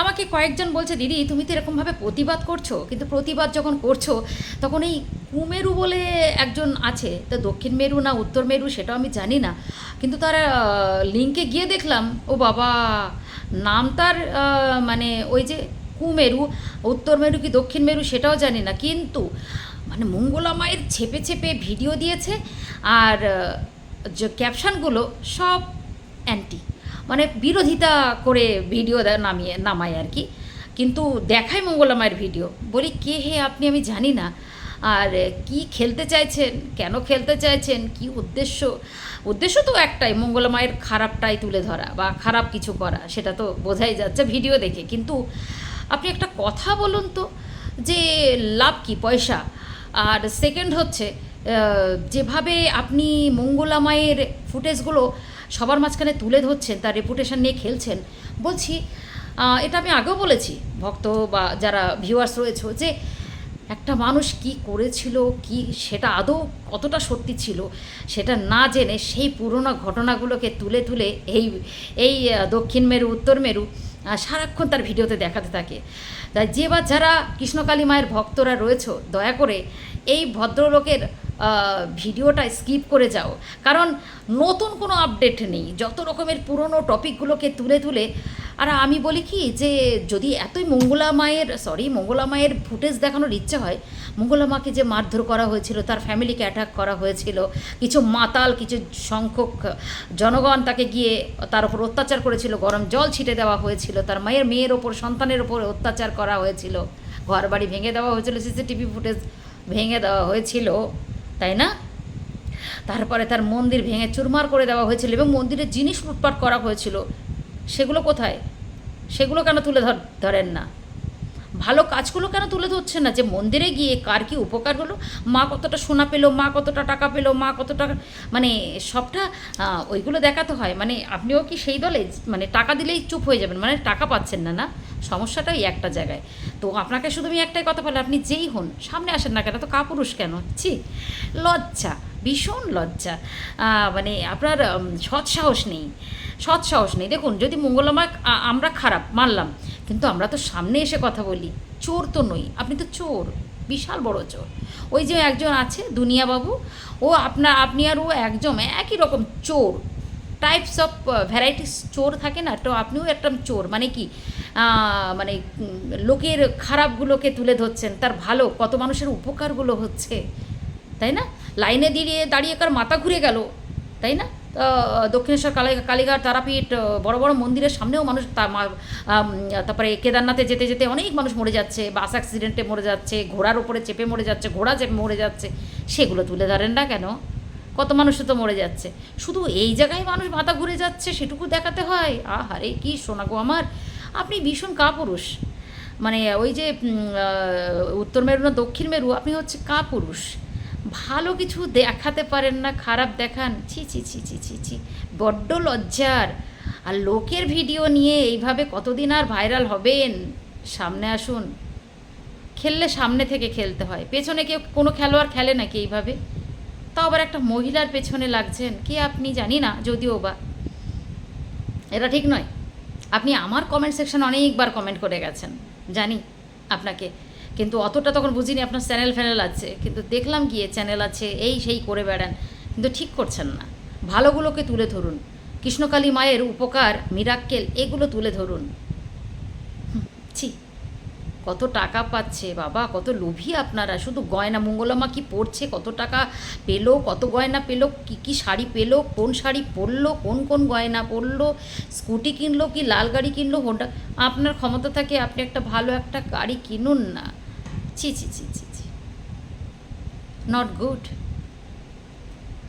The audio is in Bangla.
আমাকে কয়েকজন বলছে, দিদি, তুমি তো এরকমভাবে প্রতিবাদ করছ। কিন্তু প্রতিবাদ যখন করছ, তখন এই কুমেরু বলে একজন আছে। তো দক্ষিণ মেরু না উত্তর মেরু সেটাও আমি জানি না। কিন্তু তার লিঙ্কে গিয়ে দেখলাম, ও বাবা, নাম তার মানে ওই যে কুমেরু, উত্তর মেরু কি দক্ষিণ মেরু সেটাও জানি না। কিন্তু মানে মঙ্গলা মায়ের ছেপে ছেপে ভিডিও দিয়েছে, আর যে ক্যাপশনগুলো সব অ্যান্টি মানে বিরোধিতা করে ভিডিও নামিয়ে, নামায় আর কি। কিন্তু দেখায় মঙ্গলা মায়ের ভিডিও। বলি, কে হে আপনি? আমি জানি না। আর কি খেলতে চাইছেন? কেন খেলতে চাইছেন? কি উদ্দেশ্য? উদ্দেশ্য তো একটাই, মঙ্গলা মায়ের খারাপটাই তুলে ধরা বা খারাপ কিছু করা, সেটা তো বোঝাই যাচ্ছে ভিডিও দেখে। কিন্তু আপনি একটা কথা বলুন তো, যে লাভ কি? পয়সা। আর সেকেন্ড হচ্ছে যেভাবে আপনি মঙ্গলা মায়ের ফুটেজগুলো সবার মাঝখানে তুলে ধরছেন, তার রেপুটেশন নিয়ে খেলছেন, বলছি এটা আমি আগেও বলেছি, ভক্ত বা যারা ভিউয়ার্স রয়েছে, যে একটা মানুষ কি করেছিল, কি সেটা আদৌ কতটা সত্যি ছিল, সেটা না জেনে সেই পুরনো ঘটনাগুলোকে তুলে তুলে এই এই দক্ষিণ মেরু, উত্তর মেরু সারাক্ষণ তার ভিডিওতে দেখাতে থাকে। তাই যে বা যারা কৃষ্ণকালী মায়ের ভক্তরা রয়েছে, দয়া করে এই ভদ্রলোকের ভিডিওটা স্কিপ করে যাও। কারণ নতুন কোনো আপডেট নেই। যত রকমের পুরনো টপিকগুলোকে তুলে তুলে, আর আমি বলি কি যে, যদি এতই মঙ্গলা মায়ের সরি মঙ্গলা মায়ের ফুটেজ দেখানোর ইচ্ছে হয়, মঙ্গলা মাকে যে মারধর করা হয়েছিল, তার ফ্যামিলিকে অ্যাটাক করা হয়েছিল, কিছু মাতাল, কিছু সংখ্যক জনগণ তাকে গিয়ে তার উপর অত্যাচার করেছিল, গরম জল ছিটে দেওয়া হয়েছিল, তার মায়ের মেয়ের ওপর, সন্তানের ওপর অত্যাচার করা হয়েছিল ঘর বাড়ি ভেঙে দেওয়া হয়েছিল সিসিটিভি ফুটেজ ভেঙে দেওয়া হয়েছিল। তাই না? তারপরে তার মন্দির ভেঙে চুরমার করে দেওয়া হয়েছিল এবং মন্দিরের জিনিস লুটপাট করা হয়েছিল। সেগুলো কোথায়? সেগুলো কেন তুলে ধর, ধরেন না। ভালো কাজগুলো কেন তুলে ধরছে না? যে মন্দিরে গিয়ে কার কি উপকার হলো? মা কতটা সোনা পেল, মা কতটা টাকা পেল, মা কতটা মানে সবটা ওইগুলো দেখাতে হয়। মানে আপনিও কি সেই দলে মানে টাকা দিলেই চুপ হয়ে যাবেন মানে টাকা পাচ্ছেন না না? সমস্যাটা ওই একটা জায়গায়। তো আপনাকে শুধু আমি একটাই কথা বলি আপনি যেই হন, সামনে আসেন না কেন? তো কাপুরুষ কেন? ছি, লজ্জা, ভীষণ লজ্জা। মানে আপনার সৎসাহস নেই সৎসাহস নেই। দেখুন, যদি মঙ্গলমা আমরা খারাপ, মানলাম। কিন্তু আমরা তো সামনে এসে কথা বলি। চোর তো নই, আপনি তো চোর, বিশাল বড় চোর। ওই যে একজন আছে, দুনিয়াবাবু, ও আপনার, আপনি আর ও একজন একই রকম চোর। টাইপস অফ ভ্যারাইটিস চোর থাকে না, তো আপনিও একটা চোর। মানে কি মানে লোকের খারাপগুলোকে তুলে ধরছেন, তার ভালো, কত মানুষের উপকারগুলো হচ্ছে। তাই না? লাইনে দিয়ে দাঁড়িয়ে কার মাথা ঘুরে গেল, তাই না? তো, দক্ষিণেশ্বর কালী কালীঘাট তারাপীঠ বড় বড় মন্দিরের সামনেও মানুষ তারপরে কেদারনাথে যেতে যেতে অনেক মানুষ মরে যাচ্ছে বাস অ্যাক্সিডেন্টে মরে যাচ্ছে ঘোড়ার উপরে চেপে মরে যাচ্ছে ঘোড়া চেপে মরে যাচ্ছে সেগুলো তুলে ধরেন না কেন? কত মানুষ তো মরে যাচ্ছে। শুধু এই জায়গায় মানুষ মাথা ঘুরে যাচ্ছে সেটুকু দেখাতে হয়। আহারে কি শোনাগো আমার। আপনি ভীষণ কাপুরুষ। মানে ওই যে উত্তর মেরু না দক্ষিণ মেরু আপনি হচ্ছে কাপুরুষ। ভালো কিছু দেখাতে পারেন না, খারাপ দেখান। ছি ছি ছি ছি ছি ছি। বড্ড লজ্জার। আর লোকের ভিডিও নিয়ে এইভাবে কতদিন আর ভাইরাল হবেন? সামনে আসুন। খেললে সামনে থেকে খেলতে হয়। পেছনে কেউ কোনো খেলোয়াড় খেলে নাকি এইভাবে? তাও আবার একটা মহিলার পেছনে লাগছেন। কে আপনি জানি না, যদিও বা। এটা ঠিক নয়। আপনি আমার কমেন্ট সেকশন অনেকবার কমেন্ট করে গেছেন। জানি আপনাকে। কিন্তু অতটা তখন বুঝিনি আপনার চ্যানেল ফ্যানেল আছে, কিন্তু দেখলাম গিয়ে চ্যানেল আছে, এই সেই করে বেড়ান, কিন্তু ঠিক করছেন না। ভালোগুলোকে তুলে ধরুন, কৃষ্ণকালী মায়ের উপকার মিরাক্কেল এগুলো তুলে ধরুন। ছি, কত টাকা পাচ্ছে বাবা, কত লোভী আপনারা, শুধু গয়না মঙ্গলামা কি পড়ছে, কত টাকা পেল, কত গয়না পেল, কি কি শাড়ি পেল, কোন শাড়ি পরলো, কোন কোন গয়না পরলো, স্কুটি কিনলো কি, লাল গাড়ি কিনলো হোন্ডা আপনার ক্ষমতা থাকে আপনি একটা ভালো একটা গাড়ি কিনুন না। ছি ছি ছি ছি ছি নট গুড